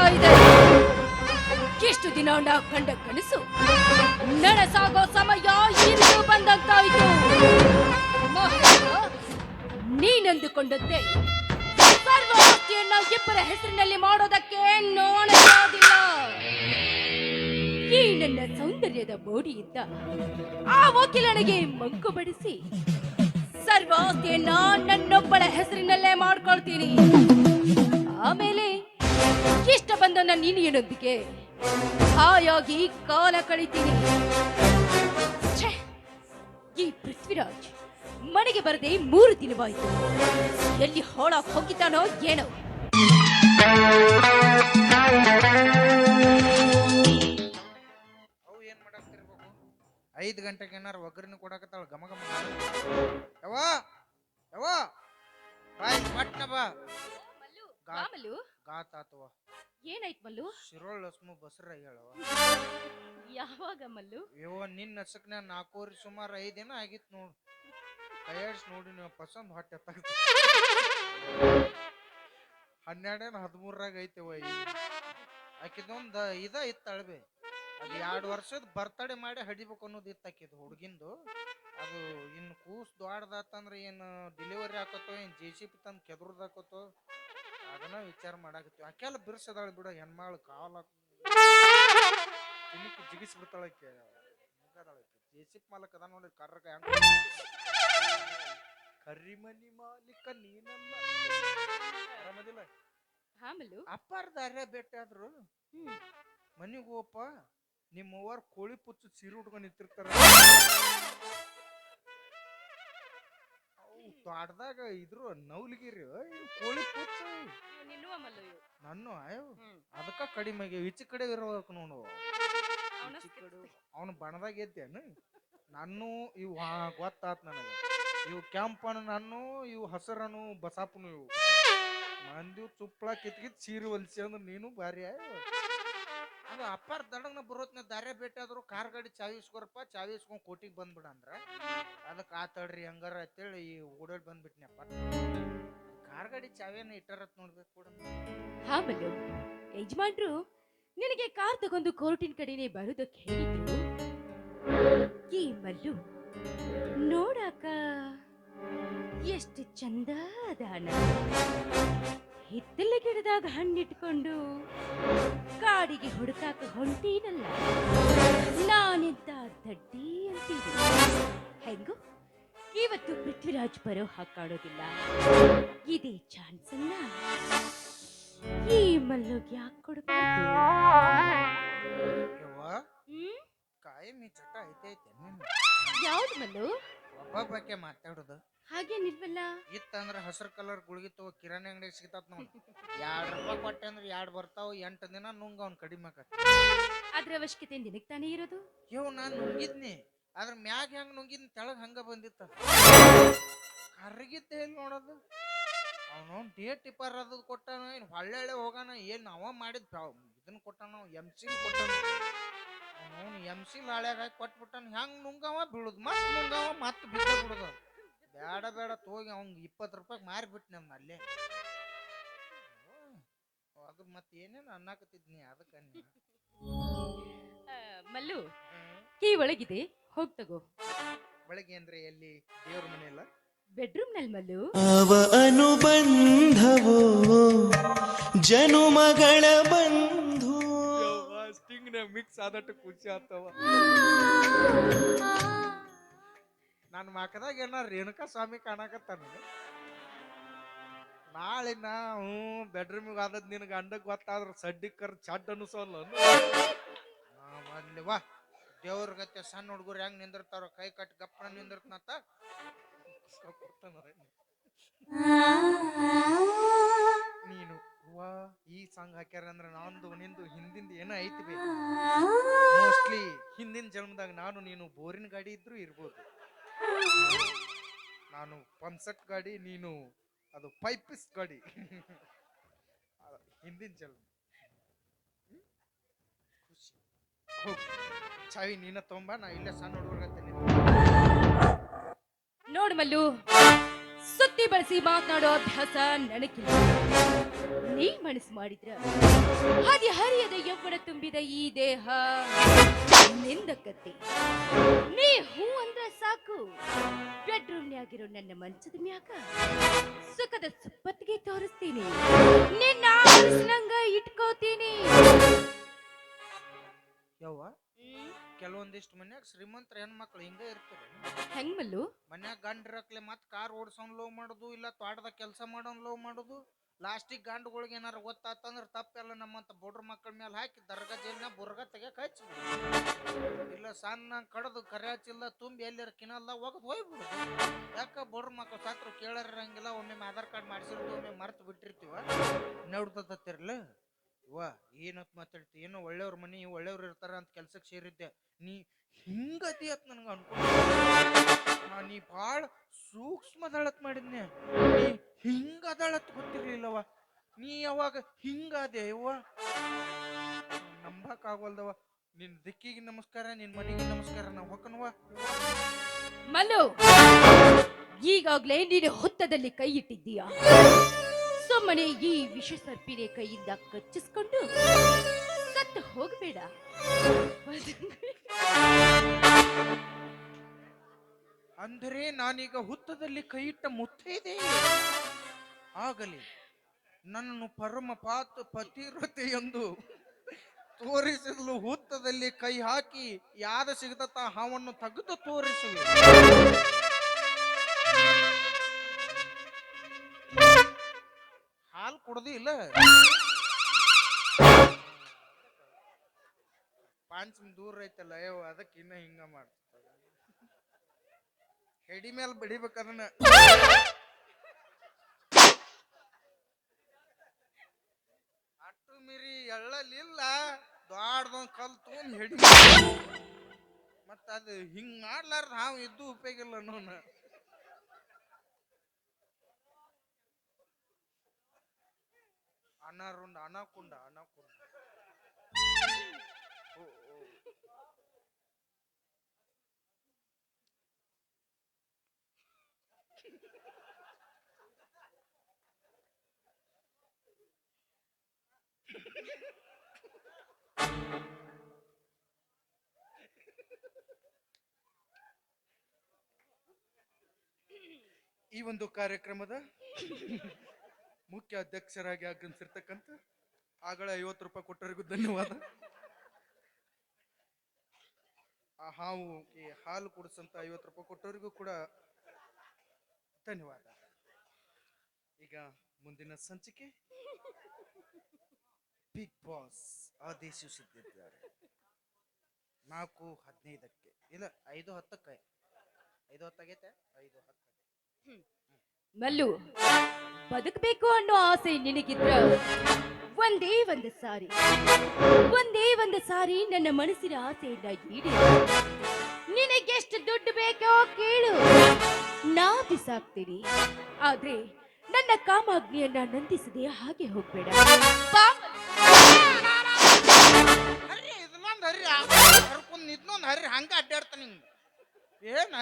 ಬರ್ತಾ ಇದೆ ಎಷ್ಟು ದಿನ ಕಂಡ ಕನಸು? ನನಸಾಗೋ ಸಮಯ ಇಂದು ಬಂದಂತಾಯಿತು. ನೀನಂದುಕೊಂಡಂತೆ ಸರ್ವ ಇಬ್ಬರ ಹೆಸರಿನಲ್ಲಿ ಮಾಡೋದಕ್ಕೆ ನೋಡಲಾಗಿಲ್ಲ ಈ ನನ್ನ ಸೌಂದರ್ಯದ ಬೋಡಿಯಿಂದ ಆ ವಕೀಲನಿಗೆ ಮಂಕು ಬಡಿಸಿ ಸರ್ವ ಆಸ್ತಿಯನ್ನ ನನ್ನೊಬ್ಬಳ ಹೆಸರಿನಲ್ಲೇ ಮಾಡ್ಕೊಳ್ತೀನಿ. ಆಮೇಲೆ ಇಷ್ಟ ಬಂದನ್ನ ನೀನಿಯನೊಂದಿಗೆ ಹಾಯಾಗಿ ಕಾಲ ಕಳಿತೀನಿ. ಛೆ, ಈ ಪೃಥ್ವಿರಾಜ್ ಮನೆಗೆ ಬರದೆ ಮೂರು ದಿನವಾಯಿತು. ಎಲ್ಲಿ ಹೋಳಾಕ್ ಹೋಗಿದ್ದಾನೋ ಏನೋ. ಅವು ಏನ್ ಮಾಡಾಕ್ತಿರ್ಬೇಕು? ಐದು ಗಂಟೆಗೆ ಏನಾರ ಒಗ್ಗರಣೆ ಕೊಡಕತ್ತಾಳ ಗಮ ಗಮ ಯಾವ ಯಾವ ಬಾಯ್ ಮಟ್ಟ ಬಾ. ಮಲ್ಲು ಮಾಮಲು ಗಾತ್ ಆತವ ಏನಾಯ್ತು ಮಲ್ಲು? ಶಿರೋಳ್ ಲಸ್ಮು ಬಸ್ರ ಹೇಳವ ಯಾವಾಗ ಮಲ್ಲು? ಅಯ್ಯೋ ನಿನ್ನ ಹಸಕ್ನ ನಾಲ್ಕೂವರೆ ಸುಮಾರು ಐದು ದಿನ ಆಗಿತ್ತು ನೋಡು. ಕೈಯಾಡ್ಸ್ ನೋಡಿ ನೀವು ಪಸಂದ್ ಹೊಟ್ಟೆ ತೆಗ್ದು ಹನ್ನೆರಡೇನು ಹದಿಮೂರಾಗ ಐತೆವ ಆಕಿದೊಂದ ಇದ ಇತ್ತು ಅಳಬೆ. ಅದು ಎರಡು ವರ್ಷದ ಬರ್ತಡೆ ಮಾಡಿ ಹಡಿಬೇಕು ಅನ್ನೋದು ಇತ್ತು ಆಕಿದು ಹುಡುಗಿಂದು. ಅದು ಇನ್ನು ಕೂಸ್ ದೊಡ್ಡದಾತಂದ್ರೆ ಏನು ಡೆಲಿವರಿ ಹಾಕೋತೋ ಏನು ಜೆ ಸಿ ಪಿ ತಂದು ಕೆದ್ರದಾಕತ್ತೋ ಅದನ್ನ ವಿಚಾರ ಮಾಡಾಕತ್ತೀವಿ. ಆಕೆಲ್ಲ ಬಿರ್ಸದಾಳ ಬಿಡ ಹೆಣ್ಮಾಳು ಕಾಲ ತಿನ್ನಿಕ್ಕೆ ಜಿಗಿಸಿ ಬಿಡ್ತಾಳಕ್ಕೆ ಜೇಸಿಪ್ ಮಾಲಕ್ ಅದ ನೋಡಿ ಕರ್ರಕ ಹೆಂಗ್ ಕರಿಮನಿ ಮಾಲಿಕ ನೀನಲ್ಲ. ಆರಾಮದಿಲ್ಲ? ಆಮೇಲೆ ಅಪ್ಪಾರ ದಾರ್ಯ ಭೇಟಿ ಆದ್ರು. ಮನಿಗ್ ಹೋಗಪ್ಪ. ನಿಮ್ಮ ಅವ್ವಾರ ಕೋಳಿ ಪುಚ್ಚು ಸೀರೆ ಉಟ್ಕೊಂಡು ನಿಂತಿರ್ತಾರ. ತೋಟದಾಗ ಇದ್ರು ನೌಲಿಗಿರಿ ಕೋಳಿ ಪುಚ್ಚು ನಿನ್ನುವ ಮಲ್ಲು ಇವು. ನನ್ನ ಅಯ್ಯೋ. ಹ್ಮ್. ಅದಕ್ಕ ಕಡಿಮೆ ಆಗ್ಯಾವ ಈಚೆ ಕಡೆ ಇರಬೇಕು ನೋಡು. ಅವ್ನ ಬಣದಾಗ ಎದ್ದೇನು ನಾನು ಇವು ಹಾ ಗೊತ್ತಾತ್ ನನಗೆ. ಇವು ಕೆಂಪನು ನಾನು ಇವು ಹಸರನು ಬಸಾಪನು ಇವು. ಮಂದಿ ತುಪ್ಪಳ ಕಿತ್ಕಿತ್ ಸೀರೆ ಹೊಲ್ಸಿ ಅಂದ್ರೆ ನೀನು ಭಾರಿ ಆಯ್ವು. ಅದು ಅಪ್ಪಾರ ದಡಗ್ನ ಬರೋತ್ನ ದಾರ್ಯ ಭೇಟಿ ಆದ್ರು ಕಾರ್ ಗಾಡಿ ಚಾವಿ ಇಸ್ಕೊರಪ್ಪ, ಚಾವಿ ಕೋಟಿಗೆ ಬಂದ್ಬಿಡ ಅಂದ್ರ. ಅದಕ್ಕೆ ತಡ್ರಿ ಹಂಗಾರ ಅಂತೇಳಿ ಈ ಓಡೋಡ್ ಬಂದ್ಬಿಟ್ನಪ್ಪ. ಕಾರ್ ಗಾಡಿ ಚಾವಿಯನ್ನ ಇಟ್ಟಾರತ್ ನೋಡ್ಬೇಕು ಕೂಡ. ಹಾ ಯಜಮಾನ್ರು ನಿನಗೆ ಕಾರ್ ತಗೊಂಡು ಕೋರ್ಟಿನ ಕಡೆನೆ ಬರೋದಕ್ಕೆ ಹೇಳಿದ್ರು? ಈ ಮಲ್ಲು, ನೋಡಾಕ ಎಷ್ಟು ಚಂದ ಅದಾನ ಹಿತ್ತಲ ಗಿಡದಾಗ ಹಣ್ಣಿಟ್ಕೊಂಡು ಕಾಡಿಗೆ ಹುಡುಕಾಕ ಹೊಂಟೀನಲ್ಲ. ನಾನಿದ್ದ ದಡ್ಡಿ ಅಂತೀನಿ ಹೆಂಗು? ಇವತ್ತು ಪೃಥ್ವಿರಾಜ್ ಬರೋ ಹಾಕಾಡೋದಿಲ್ಲ ಇದೇ ಚಾನ್ಸ್ ಅನ್ನ ಈ ಮಲ್ಲುಗ್ ಯಾಕೆ ಕೊಡಬಾರ್ದು ಕಾಯಿ ಚಟ ಐತೆ ಯಾವ್ದು ಮಲ್ಲು? ಒಬ್ಬೊಬ್ಬಕ್ಕೆ ಮಾತಾಡೋದು. ಹಾಗೇನಿಲ್ವಲ್ಲ ಇತ್ತಂದ್ರ ಹಸಿರು ಕಲರ್ ಗುಳಿಗೆ ತಗೋ ಕಿರಾಣಿ ಅಂಗಡಿಗೆ ಸಿಗ್ತಾತ್ ನೋಡಿ. ಎರಡ್ ರೂಪಾಯಿ ಕೊಟ್ಟೆ ಅಂದ್ರೆ ಎರಡ್ ಬರ್ತಾವ ಎಂಟು ದಿನ ನುಂಗ ಅವ್ನ್ ಕಡಿಮೆ ಆಕತಿ ಅದ್ರ ಅವಶ್ಯಕತೆ ನಿನಗ್ ತಾನೇ ಇರೋದು? ಇವ್ ನಾನು ನುಂಗಿದ್ನಿ. ಅದ್ರ ಮ್ಯಾಗ ಹೆಂಗ್ ನುಂಗಿದ್ನಿ ತೆಳಗ್ ಹಂಗ ಬಂದಿತ್ತ. ಕರ್ಗಿದ್ದೆ ಇಲ್ಲಿ ನೋಡೋದು. ಅವನು ಡೇಟ್ ಟಿಪ್ಪರ್ ಅದು ಕೊಟ್ಟಾನ ಏನ್ ಹೊಳ್ಳೆ ಹೋಗಾನ ಏನ್ ಅವ ಮಾಡಿದ್ ಇದನ್ನ ಕೊಟ್ಟನ ಕೊಟ್ಟಾನ ಎಂ ಸಿ ಕೊಟ್ಟಾನ. ಅವನು ಎಂ ಸಿ ಲಾಳ್ಯಾಗ ಹಾಕಿ ಕೊಟ್ಬಿಟ್ಟಾನ. ಹೆಂಗ್ ನುಂಗವ? ಬೀಳುದ್ ಮತ್ ನುಂಗವ ಮತ್ ಬಿದ್ದ ಬಿಡುದ ಬೇಡ ಬೇಡ ತೋಗಿ ಅವ್ನ್ ಇಪ್ಪತ್ತು ರೂಪಾಯಿ ಮಾರಿಬಿಟ್ನಿ ಅವ್ನ ಅಲ್ಲೇ. ಅದು ಮತ್ತೆ ಏನೇನು ಅನ್ನಕತ್ತಿದ್ನಿ ಅದಕ್ಕೆ ಅನ್ನಿ ಮಲ್ಲು ಕೀ ಒಳಗಿದೆ ಹೋಗ್ ತಗೋ. ಒಳಗೆ ಅಂದ್ರೆ ಎಲ್ಲಿ? ದೇವ್ರ ಮನೆಯಲ್ಲ? ಬೆಡ್ರೂಮ್ನಲ್ಲಿ ಮಲ್ಲು. ಅವ ಅನುಬಂಧವೋ ಜನುಮಗಳ ಬಂಧು ಸ್ಟಿಂಗ್ ಮಿಕ್ಸ್ ಆದಟ್ಟು ಖುಷಿ ಆಗ್ತವ. ನನ್ನ ಮಕದಾಗ ಏನ ರೇಣುಕಾ ಸ್ವಾಮಿ ಕಾಣಕತ್ತಾನ ನಾಳೆ ನಾ ಹ್ಞೂ ಬೆಡ್ರೂಮಿಗೆ ಆದದ್ ನಿನ್ ಗಂಡಗ್ ಗೊತ್ತಾದ್ರ ಸಡ್ಡಿ ಕರ್ ಚಡ್ ಅನಿಸೋಲ್ಲ ವಾ. ದೇವ್ರ ಗತ್ತೆ ಸಣ್ಣ ಹುಡುಗರು ಹೆಂಗ್ ನಿಂದಿರ್ತಾರ, ಕೈ ಕಟ್ ಗಪ್ಪನ ನಿಂದಿರ್ತನಂತ. ನೀನು ಈ ಸಾಂಗ್ ಹಾಕ್ಯಾರ ಅಂದ್ರೆ ನಂದು, ನಿಂದು, ಹಿಂದಿಂದ ಏನೋ ಐತಿ ಮೋಸ್ಟ್ಲಿ ಹಿಂದಿನ ಜನ್ಮದಾಗ ನಾನು, ನೀನು ಬೋರಿನ ಗಾಡಿ ಇದ್ರು ಇರ್ಬೋದು. ನಾನು ಪನ್ಸಟ್ ಗಾಡಿ, ನೀನು ಅದು ಪೈಪಿಸ್ ಗಾಡಿ. ಹಿಂದಿನ ಜನ್ಮ? ಖುಷಿ. ಚಾವಿ ನೀನ ತೊಂಬ, ನಾ ಇಲ್ಲೇ ಸಣ್ಣ ಹುಡುಗರ ನೋಡಿ ಮಲ್ಲು. ಸುತ್ತಿ ಬಳಸಿ ಮಾತನಾಡೋ ಅಭ್ಯಾಸ ನನಗಿಲ್ಲ. ನೀ ಮನಸ್ಸು ಮಾಡಿದ್ರ ಹದಿ ಹರಿಯದ ಯೌವನ ತುಂಬಿದ ಈ ದೇಹ ನಿಂದ ಕತ್ತಿ ನೀ ಹೂ ಅಂದ್ರ ಸಾಕು. ಬೆಡ್ರೂಮ್ನ್ಯಾಗಿರೋ ನನ್ನ ಮಂಚದ ಮ್ಯಾಕ ಸುಖದ ಸುಪ್ಪತ್ತಿಗೆ ತೋರಿಸ್ತೀನಿ. ನಿನ್ನ ಮನಸ್ಸಿನಂಗ ಇಟ್ಕೋತೀನಿ. ಯವ್ವ? ಕೆಲವೊಂದಿಷ್ಟು ಮನ್ಯಾಗ ಶ್ರೀಮಂತರ ಹೆಣ್ಮಕ್ಳು ಹಿಂಗ ಇರ್ತಾರೆ. ಹೆಂಗ್ ಮಲ್ಲು? ಮನ್ಯಾಗ ಗಂಡ್ರಕ್ಲೆ ಮತ್ ಕಾರ್ ಓಡ್ಸೋನ್ ಲವ್ ಮಾಡುದು ಇಲ್ಲ ತೋಟದಾಗ ಕೆಲಸ ಮಾಡೋನ್ ಲವ್ ಮಾಡುದು ಲಾಸ್ಟಿಗೆ ಗಂಡುಗಳಿಗೆ ಏನಾರ ಗೊತ್ತಾತಂದ್ರ ತಪ್ಪೆಲ್ಲ ನಮ್ಮಂತ ಬುಡ್ರ ಮಕ್ಕಳ ಮೇಲೆ ಹಾಕಿ ದರ್ಗಾ ಜೈಲಿನ ಬುರ್ಗ ತೆಗಿಯಕ್ ಹಚ್ಚಿ ಇಲ್ಲ ಸಣ್ಣ ಕಡದು ಕರ್ಯಾಚಿಲ್ಲ ಹಚ್ಚಿಲ್ಲ ತುಂಬಿ ಎಲ್ಲಿರ ಕಿನಲ್ಲ ಒಗದ್ ಹೋಗ್ಬಿಡು ಯಾಕ ಬುಡ್ರ ಮಕ್ಕಳು ಸತ್ರು ಕೇಳರಂಗಿಲ್ಲ ಒಮ್ಮೆ ಆಧಾರ್ ಕಾರ್ಡ್ ಮಾಡಿಸಿರೋದು ಒಮ್ಮೆ ಮರ್ತು ಬಿಟ್ಟಿರ್ತೀವ? ನೋಡ್ತತಿರ್ಲ ವಾ ಏನತ್ ಮಾತಾಡ್ತಿ? ಏನೋ ಒಳ್ಳೆಯವ್ರ ಮನೆ ಒಳ್ಳೆಯವ್ರು ಇರ್ತಾರ ಅಂತ ಕೆಲ್ಸಕ್ಕೆ ಸೇರಿದ್ದೆ. ನೀ ಹಿಂಗತಿ ಅತ್ ನನಗೆ ಅನ್ಕೊಂಡು ನೀ ಭಾಳ ಸೂಕ್ಷ್ಮದಳತ್ ಮಾಡಿದ್ನೆ. ನೀ ಹಿಂಗ ದಳತ್ ಗೊತ್ತಿರ್ಲಿಲ್ಲವ ನೀ ಯಾವಾಗ ಹಿಂಗಾದೆ ಯವ್ವ? ನಂಬಕ್ ಆಗೋಲ್ದವ ನಿನ್ ದಿಕ್ಕಿಗೆ ನಮಸ್ಕಾರ, ನಿನ್ ಮನೆಗೆ ನಮಸ್ಕಾರ. ನಾ ಹೊಕ್ಕನವ? ಮಲ್ಲು, ಈಗಾಗ್ಲೇ ನೀನು ಹುತ್ತದಲ್ಲಿ ಕೈ ಇಟ್ಟಿದ್ದೀಯಾ? ಸುಮ್ಮನೆ ಈ ವಿಷ ಸರ್ಪಿನ ಕೈಯಿಂದ ಕಚ್ಚಿಸ್ಕೊಂಡು ಸತ್ತು ಹೋಗಬೇಡ. ಅಂದರೆ ನಾನೀಗ ಹುತ್ತದಲ್ಲಿ ಕೈ ಇಟ್ಟ ಮುತ್ತೈದೆ ಆಗಲಿ, ನನ್ನನ್ನು ಪರಮ ಪಾತ ಪತಿವ್ರತೆ ಎಂದು ತೋರಿಸಲು ಹುತ್ತದಲ್ಲಿ ಕೈ ಹಾಕಿ ಯಾದ ಸಿಗದತ್ತ ಹಾವನ್ನು ತೆಗೆದು ತೋರಿಸುವೆ ಕುಡ್ದು ಇಲ್ಲ. ಪಾಂಚಮ್ ದೂರ ಐತಲ್ಲ ಅಯ್ಯೋ ಅದಕ್ಕೆ ಇನ್ನ ಹಿಂಗ ಮಾಡ್ತಾರೆ ಹೆಡಿ ಮೇಲೆ ಬಡಿಬೇಕದನ್ನ ಅಟ್ಟು ಮೀರಿ ಎಳ್ಳಲಿಲ್ಲ ದೊಡ್ಡದೊಂದು ಕಲ್ ತಗೊಂಡು ಹೆಡಿ ಮತ್ತೆ ಅದು ಹಿಂಗ್ ಮಾಡ್ಲಾರ್ದ ನಾವು ಇದ್ದು ಉಪಯೋಗ ಇಲ್ಲ ನೋನ ಅನಾರುಂಡ ಅನಾಕುಂಡ ಅನಾಕುಂಡ ಈ ಒಂದು ಕಾರ್ಯಕ್ರಮದ ಮುಖ್ಯ ಅಧ್ಯಕ್ಷರಾಗಿ ಆಗಮಿಸಿರ್ತಕ್ಕಂಥ ಆಗಳ ಐವತ್ತು ರೂಪಾಯಿ ಕೊಟ್ಟರಿಗೂ ಧನ್ಯವಾದ. ಆ ಹಾವು, ಈ ಹಾಲು ಕುಡಿಸಂತ ಐವತ್ತು ರೂಪಾಯಿ ಕೊಟ್ಟವರಿಗೂ ಕೂಡ ಧನ್ಯವಾದ. ಈಗ ಮುಂದಿನ ಸಂಚಿಕೆ. ಬಿಗ್ ಬಾಸ್ ಆದೇಶಿಸುತ್ತಿದ್ದಾರೆ ನಾಲ್ಕು ಹದಿನೈದಕ್ಕೆ, ಇಲ್ಲ, ಐದು ಹತ್ತಕ್ಕೆ. ಐದು ಹತ್ತಾಗೈತೆ ಐದು ಹತ್ತು ಮಲ್ಲು, ಬದುಕಬೇಕು ಅನ್ನೋ ಆಸೆ ನಿನಗಿದ್ರ? ಒಂದೇ ಒಂದು ಸಾರಿ, ಒಂದೇ ಒಂದು ಸಾರಿ ನನ್ನ ಮನಸ್ಸಿನ ಆಸೆಯನ್ನ ಈಡೇ. ನಿನಗೆಷ್ಟು ದುಡ್ಡು ಬೇಕೋ ಕೇಳು. ನಾ ಬಿಸಾಕ್ತೀನಿ. ಆದ್ರೆ ನನ್ನ ಕಾಮಾಗ್ನಿಯನ್ನ ನಂದಿಸದೆ ಹಾಗೆ ಹೋಗ್ಬೇಡ. ಹರ್ರಿ ಹಂಗ ಅಡ್ಡಾಡ್ತಾನೆ ಏನ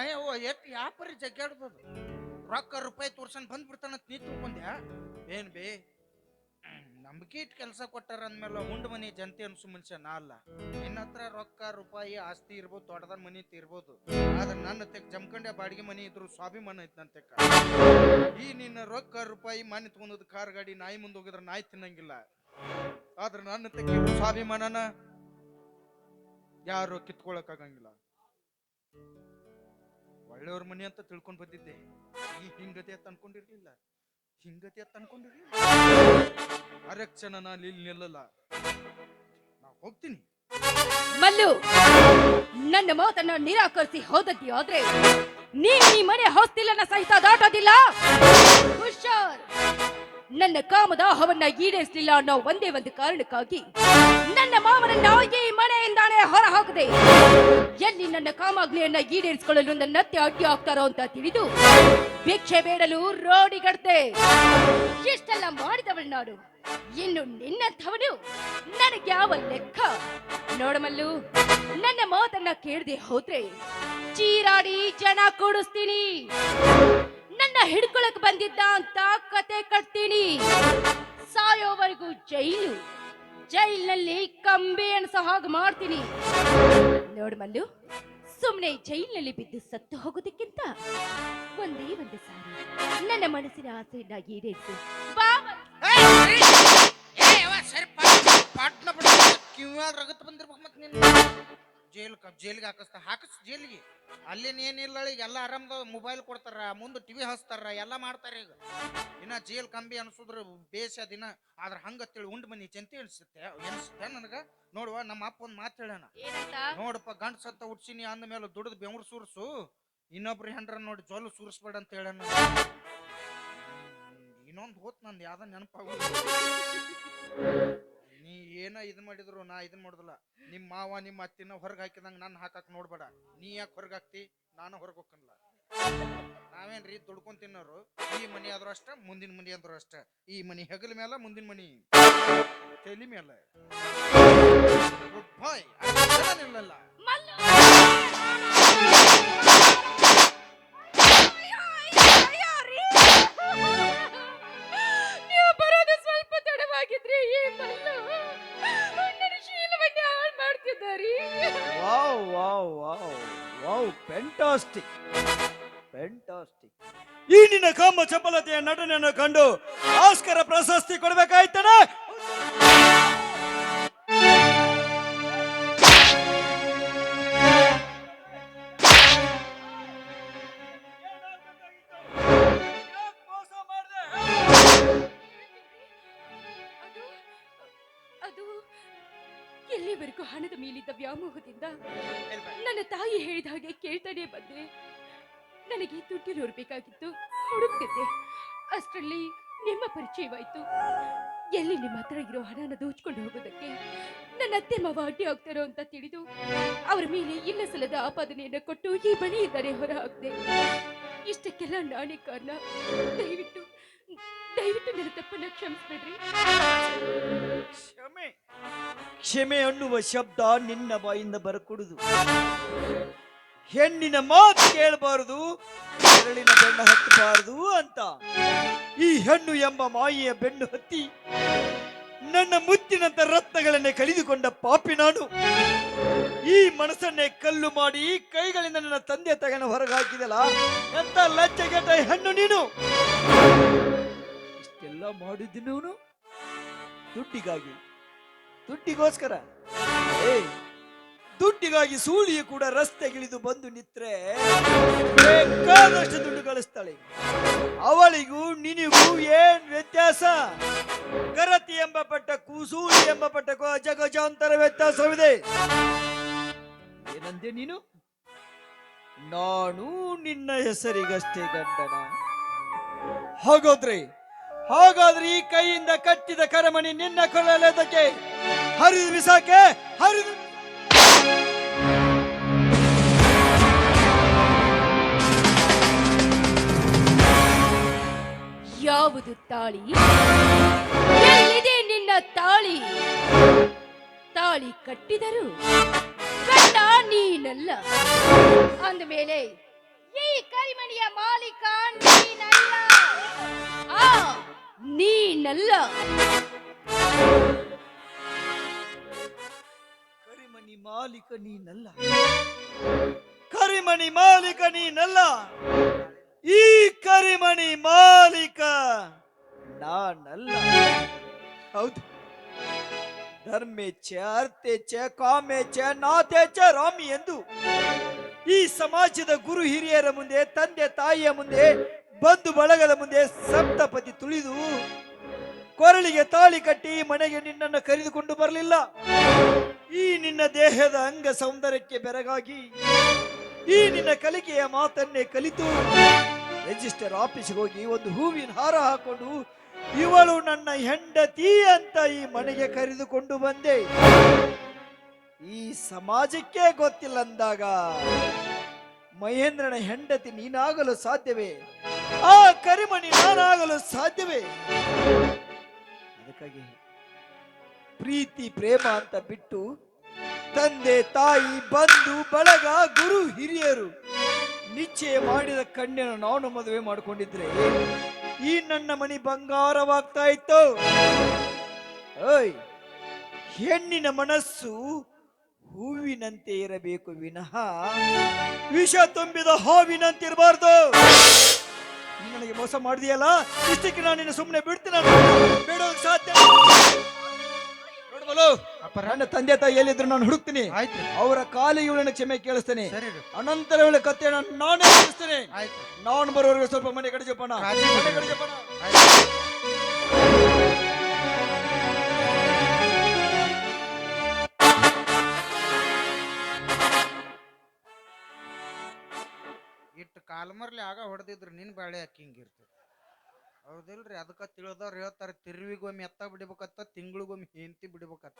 ಎಷ್ಟು ಯಾಪರಿ ಜಗ್ಗಾಡ್ದದು ರೊಕ್ಕ ರೂಪಾಯಿ ತೋರ್ಸನ್ ಬಂದ್ಬಿಡ್ತಾನಂತ ನೀ ತಿಳ್ಕೊಂಡ್ಯಾ? ಏನ್ ಬೇ, ನಂಬಿಕೆ ಇಟ್ ಕೆಲಸ ಕೊಟ್ಟಾರ ಅಂದ್ಮೇಲೆ ಉಂಡ್ ಮನಿ ಜನತೆ ಅನ್ಸು ಮನುಷ್ಯ, ನಾ ಅಲ್ಲ. ನಿನ್ನ ಹತ್ರ ರೊಕ್ಕ, ರೂಪಾಯಿ, ಆಸ್ತಿ ಇರ್ಬೋದು ದೊಡ್ಡದ ಮನಿ ಇರ್ಬೋದು. ಆದ್ರೆ ನನ್ನ ತೆಕ್ ಜಮ್ಕಂಡೆ ಬಾಡಿಗೆ ಮನಿ ಇದ್ರು ಸ್ವಾಭಿಮಾನ ಐತ್ ನನ್ನ ತೆಕ್ಕ. ಈ ನಿನ್ನ ರೊಕ್ಕ, ರೂಪಾಯಿ, ಮನೆ ತಗೊಂಡದ್ ಕಾರ್, ಗಾಡಿ, ನಾಯಿ ಮುಂದೆ ಹೋಗಿದ್ರೆ ನಾಯಿ ತಿನ್ನಂಗಿಲ್ಲ. ಆದ್ರೆ ನನ್ನ ತೆಕ್ಕ ಸ್ವಾಭಿಮಾನನ ಯಾರು ಕಿತ್ಕೊಳಕ್ ಆಗಂಗಿಲ್ಲ. ಒಳ್ಳೆಯವ್ರ ಮನೆ ಅಂತ ತಿಳ್ಕೊಂಡ್ ಬಂದಿದ್ದೆ. ಈ ಹಿಂಗತಿ ಅಂತ ಅನ್ಕೊಂಡಿರ್ಲಿಲ್ಲ. ಹಿಂಗತಿ ಅಂತ ಅನ್ಕೊಂಡಿರ್ಲಿಲ್ಲ. ಅರಕ್ಷಣ ನಾನು ಇಲ್ಲಿ ನಿಲ್ಲಲ್ಲ. ನಾ ಹೋಗ್ತೀನಿ. ಮಲ್ಲು, ನನ್ನ ಮಾತನ್ನ ನಿರಾಕರಿಸಿ ಹೋದದ್ದಿ ಆದ್ರೆ ನೀನ್ ಈ ಮನೆ ಹೊಸ್ತಿಲ್ಲನ ಸಹಿತ ದಾಟೋದಿಲ್ಲ. ಹುಷಾರ್. ನನ್ನ ಕಾಮದಾಹವನ್ನ ಈಡೇರಿಸಲಿಲ್ಲ ಅನ್ನೋ ಒಂದೇ ಒಂದು ಕಾರಣಕ್ಕಾಗಿ ನನ್ನ ಮಾವನನ್ನ ಈ ಮನೆಯಿಂದಾನೆ ಹೊರ ಹಾಕದೆ ಎಲ್ಲಿ ನನ್ನ ಕಾಮಾಗ್ನಿಯನ್ನ ಈಡೇರಿಸಿಕೊಳ್ಳಲು ನನ್ನ ಅಡ್ಡಿ ಆಗ್ತಾರೋ ಅಂತ ತಿಳಿದು ಭಿಕ್ಷೆ ಬೇಡಲು ರೋಡಿಗಡ್ದೆ ಇಷ್ಟೆಲ್ಲ ಮಾಡಿದವಳು ನಾನು. ಇನ್ನು ನಿನ್ನಂಥವನು ನನಗೆ ಯಾವ ಲೆಕ್ಕ? ನೋಡಮಲ್ಲು ನನ್ನ ಮಾತನ್ನ ಕೇಳದೆ ಹೋದ್ರೆ ಚೀರಾಡಿ ಜನ ಕೂಡಿಸ್ತೀನಿ. ಹಿಡ್ಕೊಳಕ್ ಬಂದಿದ್ದ ಅಂತ ಕತೆ ಕಟ್ತೀನಿ. ಸಾಯೋವರೆಗೂ ಜೈಲು. ಜೈಲಿನಲ್ಲಿ ಕಂಬಿ ಎಣಸೋ ಹಾಗೆ ಮಾಡ್ತೀನಿ. ನೋಡು ಮಲ್ಲು ಸುಮ್ಮನೆ ಜೈಲಿನಲ್ಲಿ ಬಿದ್ದು ಸತ್ತು ಹೋಗೋದಕ್ಕಿಂತ ಒಂದೇ ಒಂದು ಸಾರಿ. ನನ್ನ ಮನಸ್ಸಿನ ಆಸೆಯನ್ನ ಈಡೇರಿಸು. ಮಲ್ಲು. ಪಾಟ್ನ ಬಿಡ. ಜೈಲ್ ಜೈಲಿಗೆ ಹಾಕಿಸ್ತಾ ಹಾಕಿಸ್ ಜೈಲಿಗೆ. ಅಲ್ಲಿನ ಏನಿಲ್ಲ ಈಗ ಎಲ್ಲ ಆರಾಮದ ಮೊಬೈಲ್ ಕೊಡ್ತಾರ ಮುಂದೆ ಟಿವಿ ಹಚ್ತಾರ ಎಲ್ಲ ಮಾಡ್ತಾರ ಈಗ. ಇನ್ನ ಜೈಲ್ ಕಂಬಿ ಅನ್ಸುದ್ರ ಬೇಸ ದಿನ ಆದ್ರ ತಿಳಿ ಉಂಡ್ ಮನಿ ಚಂತಿ ಅನ್ಸುತ್ತೆ ಅನ್ಸುತ್ತೆ ನನಗ. ನೋಡುವ ನಮ್ಮ ಅಪ್ಪ ಒಂದ್ ಮಾತು ಏನಂತ? ನೋಡಪ್ಪ ಗಂಡ ಸತ್ತ ಹುಡ್ಸಿನಿ ಅಂದ ಮೇಲೆ ದುಡ್ದು ಬೆವ್ರು ಸುರ್ಸು ಇನ್ನೊಬ್ರು ಹೆಂಡ್ರ ನೋಡಿ ಜೊಲ್ ಸುರಿಸ್ಬೇಡ ಅಂತ ಹೇಳೋಣ. ಇನ್ನೊಂದು ಹೋತ್ ನಂದು ಯಾವ್ದ ನೆನಪಾಗ ನೀ ಏನ ಇದ್ ಮಾಡಿದ್ರು, ನಾ ಇದನ್ ಮಾಡುದಿಲ್ಲ. ನಿಮ್ಮ ಮಾವ ನಿಮ್ಮ ಅತ್ತಿನ ಹೊರಗ್ ಹಾಕಿದಂಗ ನಾನು ಹಾಕಕ್ ನೋಡ್ಬೇಡ. ನೀ ಯಾಕೆ ಹೊರಗ್ ಹಾಕ್ತಿ? ನಾನು ಹೊರಗೆ ಹೋಗಲ್ಲ ನಾವೇನ್ರಿ ದುಡ್ಕೊಂಡ್ ತಿನ್ನೋರು? ಈ ಮನಿ ಆದ್ರೂ ಅಷ್ಟ, ಮುಂದಿನ ಮನಿ ಆದ್ರೂ ಅಷ್ಟ. ಈ ಮನಿ ಹೆಗಲ ಮೇಲೆ ಮುಂದಿನ ಮನಿ ತೆಲಿ ಮೇಲೆ ಗುಡ್ ಬಾಯ್ ನಿಲ್ಲಲ್ಲ. Wow wow wow fantastic fantastic ಈ ನಿನ್ನ ಕಾಮ ಚಪಲತೆಯ ನಟನೆಯನ್ನು ಕಂಡು ಆಸ್ಕರ ಪ್ರಶಸ್ತಿ ಕೊಡ್ಬೇಕಾಯ್ತಣ ಹಣದ ವ್ಯಾಮೋಹದಿಂದ ನನ್ನ ತಾಯಿ ಹೇಳಿದ ಹಾಗೆ ಕೇಳ್ತಾನೆ ಬಂದೆ ನನಗೆ ದುಡ್ಡಿರೋರು ಬೇಕಾಗಿತ್ತು. ಹುಡುಕ್ತಿದ್ದೆ. ಅಷ್ಟರಲ್ಲಿ ನಿಮ್ಮ ಪರಿಚಯವಾಯ್ತು. ಎಲ್ಲಿ ನಿಮ್ಮ ಹತ್ರ ಇರೋ ಹಣನ ದೋಚ್ಕೊಂಡು ಹೋಗೋದಕ್ಕೆ ನನ್ನ ಅತ್ತೆ ಮಾವ ಅಡ್ಡಿ ಆಗ್ತಾರೋ ಅಂತ ತಿಳಿದು ಅವರ ಮೇಲೆ ಇಲ್ಲ ಸಲದ ಆಪಾದನೆಯನ್ನು ಕೊಟ್ಟು ಈ ಮನೆಯಿಂದಲೇ ಹೊರ ಹಾಕ್ದೆ. ಇಷ್ಟಕ್ಕೆಲ್ಲ ನಾನೇ ಕಾರಣ. ದಯವಿಟ್ಟು ದಯವಿಟ್ಟು ನನ್ನ ತಪ್ಪನ್ನ ಕ್ಷಮಿಸ್ಬೇಡ್ರಿ. ಕ್ಷಮೆ. ಕ್ಷಮೆ ಅನ್ನುವ ಶಬ್ದ ನಿನ್ನ ಬಾಯಿಂದ ಬರಕೂಡುದು. ಹೆಣ್ಣಿನ ಮಾತು ಕೇಳಬಾರದು, ಬೆರಳಿನ ಬೆಣ್ಣ ಹತ್ತಬಾರದು ಅಂತ. ಈ ಹೆಣ್ಣು ಎಂಬ ಮಾಯಿಯ ಬೆನ್ನು ಹತ್ತಿ ನನ್ನ ಮುತ್ತಿನಂತ ರತ್ನಗಳನ್ನೇ ಕಳೆದುಕೊಂಡ ಪಾಪಿ ನಾನು. ಈ ಮನಸ್ಸನ್ನೇ ಕಲ್ಲು ಮಾಡಿ ಕೈಗಳಿಂದ ನನ್ನ ತಂದೆ ತಗನ ಹೊರಗೆ ಹಾಕಿದಲ್ಲ ಎಂತ ಲಜ್ಜೆಗೆಟ್ಟ ಹೆಣ್ಣು ನೀನು? ಇಷ್ಟೆಲ್ಲ ಮಾಡಿದ್ದೀನಿ ದುಡ್ಡಿಗಾಗಿ. ದುಡ್ಡಿಗೋಸ್ಕರ. ಏ, ದುಡ್ಡಿಗಾಗಿ ಸೂಳಿಯು ಕೂಡ ರಸ್ತೆಗಿಳಿದು ಬಂದು ನಿತ್ರೆ ಬೇಕಾದಷ್ಟು ದುಡ್ಡು ಕಳಿಸ್ತಾಳೆ ಅವಳಿಗೂ ನಿನಗೂ ಏನ್ ವ್ಯತ್ಯಾಸ? ಗರತಿ ಎಂಬ ಪಟ್ಟ ಕೂಸೂಳಿ ಎಂಬ ಪಟ್ಟ ಅಜಗಜಾಂತರ ವ್ಯತ್ಯಾಸವಿದೆ. ಏನಂದೆ ನೀನು? ನಾನು ನಿನ್ನ ಹೆಸರಿಗಷ್ಟೇ ಗಂಡನ. ಹಾಗಾದ್ರೆ ಹಾಗಾದ್ರೆ ಈ ಕೈಯಿಂದ ಕಟ್ಟಿದ ಕರಮಣಿ ನಿನ್ನ ಕೊಲ್ಲಲೇದಕ್ಕೆ ಹರಿದು ಬಿಸಾಕೆ, ಹರಿದು ಯಾವುದು ತಾಳಿ? ಎಲ್ಲಿದೆ ನಿನ್ನ ತಾಳಿ? ತಾಳಿ ಕಟ್ಟಿದರು ಕಟ್ಟ ನೀನಲ್ಲ. ಅಂದ ಮೇಲೆ ಈ ಕರಿಮಣಿಯ ಮಾಲೀಕ ಆ ನೀನಲ್ಲ. ಕರಿಮಣಿ ಮಾಲೀಕ ನೀನಲ್ಲ. ಕರಿಮಣಿ ಮಾಲೀಕ ನೀನಲ್ಲ. ಈ ಕರಿಮಣಿ ಮಾಲೀಕ ನಾನಲ್ಲ. ಹೌದು. ಧರ್ಮೇಚ್ಛ ಅರ್ಥೇಚ್ಛ ಕಾಮೇಚ್ಛ ನಾಥೇಚ್ಛ ರಾಮಿ ಎಂದು ಈ ಸಮಾಜದ ಗುರು ಹಿರಿಯರ ಮುಂದೆ, ತಂದೆ, ತಾಯಿಯ ಮುಂದೆ, ಬಂಧು ಬಳಗದ ಮುಂದೆ ಸಪ್ತಪತಿ ತುಳಿದು ಕೊರಳಿಗೆ ತಾಳಿ ಕಟ್ಟಿ ಮನೆಗೆ ನಿನ್ನನ್ನು ಕರೆದುಕೊಂಡು ಬರಲಿಲ್ಲ. ಈ ನಿನ್ನ ದೇಹದ ಅಂಗ ಸೌಂದರ್ಯಕ್ಕೆ ಬೆರಗಾಗಿ ಈ ನಿನ್ನ ಕಲಿಕೆಯ ಮಾತನ್ನೇ ಕಲಿತು ರಿಜಿಸ್ಟರ್ ಆಫೀಸ್ಗೆ ಹೋಗಿ ಒಂದು ಹೂವಿನ ಹಾರ ಹಾಕೊಂಡು ಇವಳು ನನ್ನ ಹೆಂಡತಿ ಅಂತ ಈ ಮನೆಗೆ ಕರೆದುಕೊಂಡು ಬಂದೆ. ಈ ಸಮಾಜಕ್ಕೆ ಗೊತ್ತಿಲ್ಲ ಅಂದಾಗ ಮಹೇಂದ್ರನ ಹೆಂಡತಿ ನೀನಾಗಲು ಸಾಧ್ಯವೇ? ಆ ಕರಿಮಣಿ ನಾನಾಗಲು ಸಾಧ್ಯವೇ? ಅದಕ್ಕಾಗಿ ಪ್ರೀತಿ, ಪ್ರೇಮ ಅಂತ ಬಿಟ್ಟು ತಂದೆ, ತಾಯಿ, ಬಂಧು, ಬಳಗ, ಗುರು, ಹಿರಿಯರು ನಿಶ್ಚಯ ಮಾಡಿದ ಕಣ್ಣನ್ನು ನಾನು ಮದುವೆ ಮಾಡಿಕೊಂಡಿದ್ರೆ ಈ ನನ್ನ ಮನಿ ಬಂಗಾರವಾಗ್ತಾ ಇತ್ತು. ಹೆಣ್ಣಿನ ಮನಸ್ಸು ಹೂವಿನಂತೆ ಇರಬೇಕು ವಿನಃ ವಿಷ ತುಂಬಿದ ಹಾವಿನಂತೆ ಇರಬಾರ್ದು. ನೀನ್ ನನಗೆ ಮೋಸ ಮಾಡಿದೆಯಲ್ಲ? ಇಷ್ಟಕ್ಕೆ ನಾನು ನಿನ್ನ ಸುಮ್ಮನೆ ಬಿಡ್ತೀನಿ ಬೇಡೋದಕ್ಕೆ ಸಾಧ್ಯ. ನೋಡ್ಬಲು ನನ್ನ ತಂದೆ ತಾಯಿ ಎಲ್ಲಿದ್ರು ನಾನು ಹುಡುಕ್ತೀನಿ. ಆಯ್ತು. ಅವರ ಕಾಲಿ ಇವಳನ್ನ ಕ್ಷಮೆ ಕೇಳಿಸ್ತೇನೆ. ಅನಂತರ ಇವಳ ನಾನು ನಾನೇ ಕೇಳಿಸ್ತೇನೆ ಆಯ್ತು. ನಾನು ಬರೋವರೆಗೆ ಸ್ವಲ್ಪ ಮನೆ ಕಡೆ ಜಪ್ಪಣ ರಾಜಿ ಮನೆ. ಕಡೆ ಜಪ್ಪಣ ಕಾಲ್ಮರ್ಲಿ ಆಗ ಹೊಡೆದಿದ್ರು, ನಿನ್ ಬಾಳೆ ಅಕ್ಕಿಂಗಿರ್ತದೆ ಹೌದಿಲ್ರಿ, ಅದಕ್ಕೆ ತಿಳಿದವ್ರು ಹೇಳ್ತಾರೆ, ತಿರುವಿಗೊಮ್ಮೆ ಎತ್ತ ಬಿಡ್ಬೇಕತ್ತ, ತಿಂಗಳಿಗೊಮ್ಮೆ ಹೆಂಡತಿ ಬಿಡ್ಬೇಕತ್ತ.